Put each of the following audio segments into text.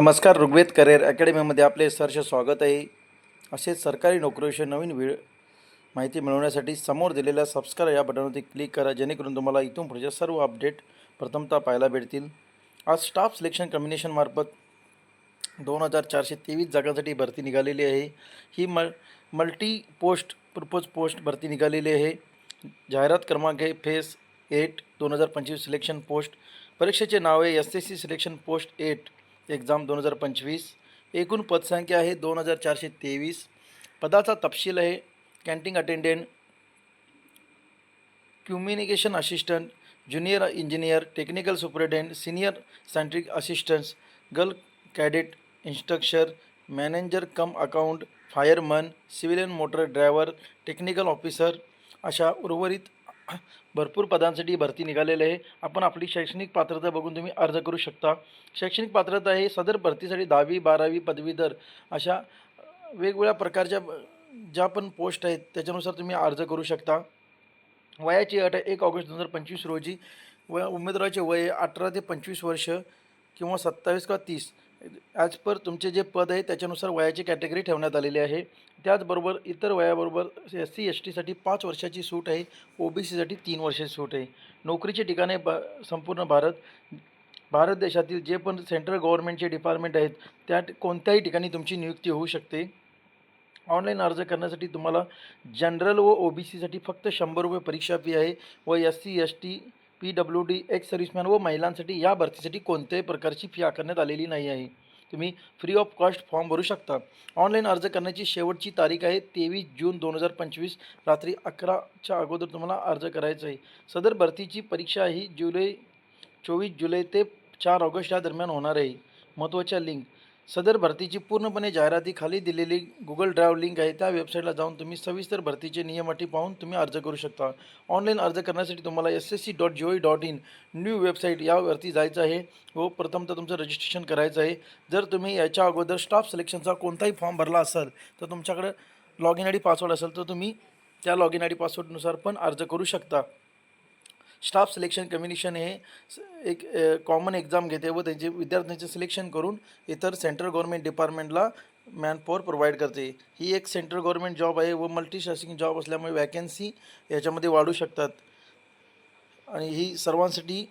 नमस्कार ऋग्वेद करिअर अकॅडमीमध्ये आपले सहर्ष स्वागत आहे. असेच सरकारी नोकरीविषयी नवीन वेळ माहिती मिळवण्यासाठी समोर दिलेल्या सबस्क्राईब या बटनवरती क्लिक करा जेणेकरून तुम्हाला इथून पुढच्या सर्व अपडेट प्रथमतः पाहायला भेटतील. आज स्टाफ सिलेक्शन कमिशनमार्फत दोन हजार चारशे तेवीस जागांसाठी भरती निघालेली आहे. ही मल मल्टी पोस्ट प्रपोज पोस्ट भरती निघालेली आहे. जाहिरात क्रमांक आहे फेस एट दोन हजार पंचवीस सिलेक्शन पोस्ट परीक्षेचे नाव आहे S S C selection post eight exam दोन हजार पंचवीस. एकूण पदसंख्या आहे दोन हजार चारशे तेवीस. पदाचा तपशील आहे canteen attendant communication assistant junior engineer technical superintendent senior scientific assistants girl cadet instructor manager cum account fireman civilian motor driver technical officer अशा उर्वरित भरपूर पदांसाठी भरती निघालेली आहे. आपण आपली शैक्षणिक पात्रता बघून तुम्ही अर्ज करू शकता. शैक्षणिक पात्रता हे सदर भरतीसाठी दहावी बारावी पदवीधर अशा वेगवेगळ्या प्रकारच्या ज्या पण पोस्ट आहेत त्याच्यानुसार तुम्ही अर्ज करू शकता. वयाची अट आहे एक ऑगस्ट दोन हजार पंचवीस रोजी व उमेदवाराचे वय अठरा ते पंचवीस वर्ष किंवा सत्तावीस किंवा तीस ॲज पर तुमचे जे पद आहे त्याच्यानुसार वयाची कॅटेगरी ठेवण्यात आलेली आहे. त्याचबरोबर इतर वयाबरोबर एस सी एस टीसाठी पाच वर्षाची सूट आहे. ओ बी सीसाठी तीन वर्षाची सूट आहे. नोकरीचे ठिकाणे ब संपूर्ण भारत. भारत देशातील जे पण सेंट्रल गव्हर्नमेंटचे डिपार्टमेंट आहेत त्या कोणत्याही ठिकाणी तुमची नियुक्ती होऊ शकते. ऑनलाईन अर्ज करण्यासाठी तुम्हाला जनरल व ओ बी सीसाठी फक्त शंभर रुपये परीक्षा फी आहे व S C S T P W D ex serviceman व महिलांसाठी या भरतीसाठी कोणत्याही प्रकारची फी आकारण्यात आलेली नाही आहे. तुम्ही फ्री ऑफ कॉस्ट फॉर्म भरू शकता. ऑनलाईन अर्ज करण्याची शेवटची तारीख आहे तेवीस जून दोन हजार पंचवीस रात्री अकराच्या अगोदर तुम्हाला अर्ज करायचा आहे. सदर भरतीची परीक्षा ही जुलै चोवीस जुलै ते चार ऑगस्ट या दरम्यान होणार आहे. महत्त्वाच्या लिंक सदर भरतीची पूर्णपणे जाहिरातीखाली दिलेली गुगल ड्राईव्ह लिंक आहे. त्या वेबसाईटला जाऊन तुम्ही सविस्तर भरतीचे नियम अटी पाहून तुम्ही अर्ज करू शकता. ऑनलाईन अर्ज करण्यासाठी तुम्हाला S S C dot G O dot in new website यावरती जायचं आहे. व प्रथमतः तुमचं रजिस्ट्रेशन करायचं आहे. जर तुम्ही याच्या अगोदर स्टाफ सिलेक्शनचा कोणताही फॉर्म भरला असाल तर तुमच्याकडं log in I D password असेल तर तुम्ही त्या लॉग इन आय डी पासवर्डनुसार पण अर्ज करू शकता. स्टाफ सिलेक्शन कमिशन हे एक कॉमन एक्झाम घेते व त्यांचे विद्यार्थ्यांचे सिलेक्शन करून इतर सेंट्रल गव्हर्नमेंट डिपार्टमेंटला मॅनपॉवर प्रोव्हाइड करते. ही एक सेंट्रल गव्हर्नमेंट जॉब आहे व मल्टीटास्किंग जॉब असल्यामुळे वॅकन्सी याच्यामध्ये वाढू शकतात. आणि ही सर्वांसाठी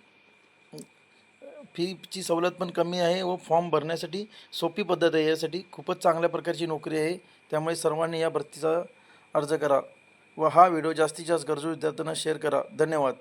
फीची सवलत पण कमी आहे व फॉर्म भरण्यासाठी सोपी पद्धत आहे. यासाठी खूपच चांगल्या प्रकारची नोकरी आहे. त्यामुळे सर्वांनी या भरतीचा अर्ज करा व हा व्हिडिओ जास्तीत जास्त गरजू विद्यार्थ्यांना शेअर करा. धन्यवाद.